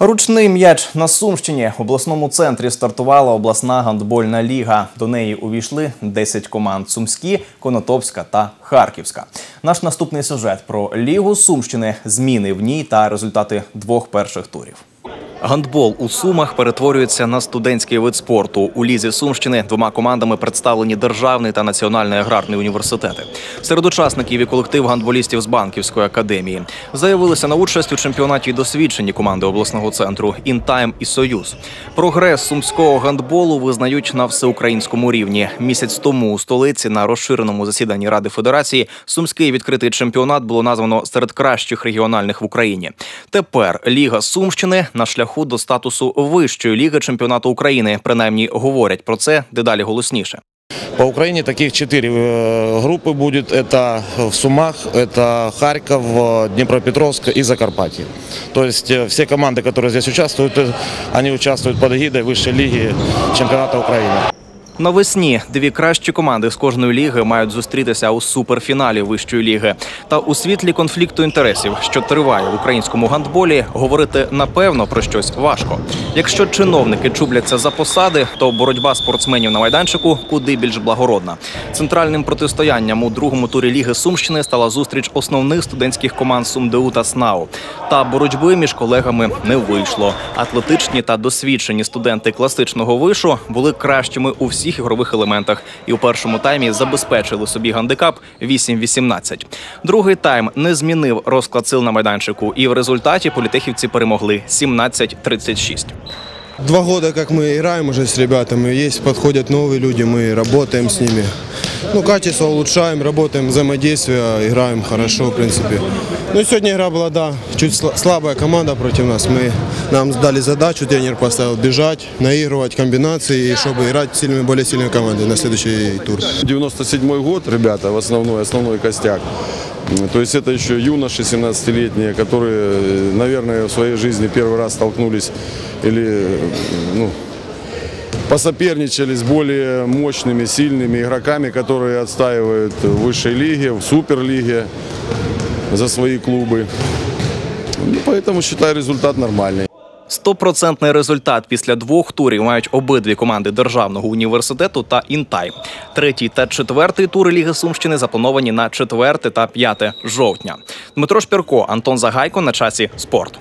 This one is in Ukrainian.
Ручний м'яч на Сумщині в обласному центрі стартувала обласна гандбольна ліга. До неї увійшли 10 команд: Сумські, Конотопська та Харківська. Наш наступний сюжет про лігу Сумщини, зміни в ній та результати двох перших турів. Гандбол у Сумах перетворюється на студентський вид спорту. У лізі Сумщини двома командами представлені державний та національний аграрний університети. Серед учасників і колектив гандболістів з банківської академії заявилися на участь у чемпіонаті досвідчені команди обласного центру Інтайм і Союз. Прогрес сумського гандболу визнають на всеукраїнському рівні. Місяць тому у столиці на розширеному засіданні Ради Федерації сумський відкритий чемпіонат було названо серед кращих регіональних в Україні. Тепер Ліга Сумщини на шляху до статусу вищої ліги чемпіонату України. Принаймні говорять про це дедалі голосніше. По Украине таких четыре э, группы будет. Это в Сумах, это Харьков, э, Днепропетровск и Закарпатье. То есть э, все команды, которые здесь участвуют, э, они участвуют под эгидой высшей лиги чемпионата Украины. Навесні дві кращі команди з кожної ліги мають зустрітися у суперфіналі вищої ліги. Та у світлі конфлікту інтересів, що триває в українському гандболі, говорити напевно про щось важко. Якщо чиновники чубляться за посади, то боротьба спортсменів на майданчику куди більш благородна. Центральним протистоянням у другому турі ліги Сумщини стала зустріч основних студентських команд СумДУ та СНАУ. Та боротьби між колегами не вийшло. Атлетичні та досвідчені студенти класичного вишу були кращими у всіх ігрових елементах і у першому таймі забезпечили собі гандикап 8-18. Другий тайм не змінив розклад сил на майданчику, і в результаті політехівці перемогли 17-36. Два года, как мы играем уже с ребятами, есть, подходят новые люди, мы работаем с ними. Ну, качество улучшаем, работаем, взаимодействие, играем хорошо, в принципе. Ну, сегодня игра была, да, чуть сла- слабая команда против нас. Мы, нам дали задачу, тренер поставил бежать, наигрывать комбинации, чтобы играть с сильными, более сильной командой на следующий тур. 97 год, ребята, в основной, основной костяк. То есть это еще юноши 17-летние, которые, наверное, в своей жизни первый раз столкнулись или ну, посоперничали с более мощными, сильными игроками, которые отстаивают в высшей лиге, в суперлиге за свои клубы. Ну, поэтому считаю результат нормальный. Стопроцентний результат після двох турів мають обидві команди державного університету та Інтай. Третій та четвертий тури Ліги Сумщини заплановані на 4 та 5 жовтня. Дмитро Шпірко, Антон Загайко на часі спорт.